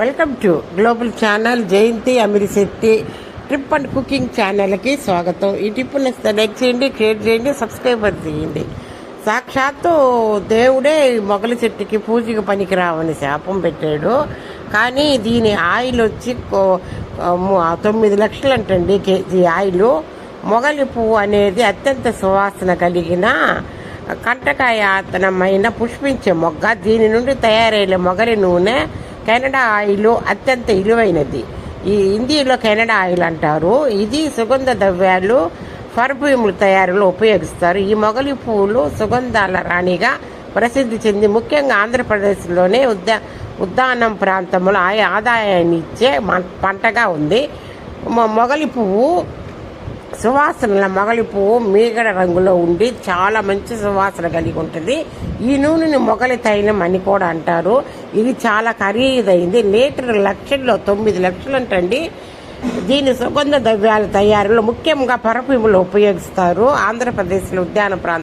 Welcome to global channel Jayanthi Amirisetti trip and cooking ఛానల్కి స్వాగతం. ఈ టిప్ నచ్చితే లైక్ చేయండి షేర్ చేయండి సబ్స్క్రైబర్ చేయండి. సాక్షాత్తు దేవుడే మొగలి చెట్టుకి పూజకి పనికి రావని శాపం పెట్టాడు. కానీ దీని ఆయిల్ వచ్చి తొమ్మిది లక్షలు అంటండి కేజీ ఆయిల్. మొగలి పువ్వు అనేది అత్యంత సువాసన కలిగిన కంటకాయతనమైన పుష్పించే మొగ్గ. దీని నుండి తయారయ్యే మొగలి నూనె కెనడా ఆయిల్ అత్యంత విలువైనది ఈ హిందీలో కెనడా ఆయిల్ అంటారు. ఇది సుగంధ ద్రవ్యాలు పర్ఫ్యూముల తయారీలో ఉపయోగిస్తారు. ఈ మొగలి పువ్వులు సుగంధాల రాణిగా ప్రసిద్ధి చెంది ముఖ్యంగా ఆంధ్రప్రదేశ్లోనే ఉద్దా ఉద్దానం ప్రాంతంలో ఆయ ఆదాయాన్ని ఇచ్చే పంటగా ఉంది. మొగలి పువ్వు సువాసనల మొగలి పువ్వు మీగడ రంగులో ఉండి చాలా మంచి సువాసన కలిగి ఉంటుంది. ఈ నూనెని మొగలి తైలం అని కూడా అంటారు. ఇది చాలా ఖరీదైంది. లీటర్ లక్షల్లో తొమ్మిది లక్షలు అంటండి. దీని సుగంధ ద్రవ్యాల తయారీలో ముఖ్యంగా పరఫ్యూములు ఉపయోగిస్తారు. ఆంధ్రప్రదేశ్లో ఉద్యాన ప్రాంతం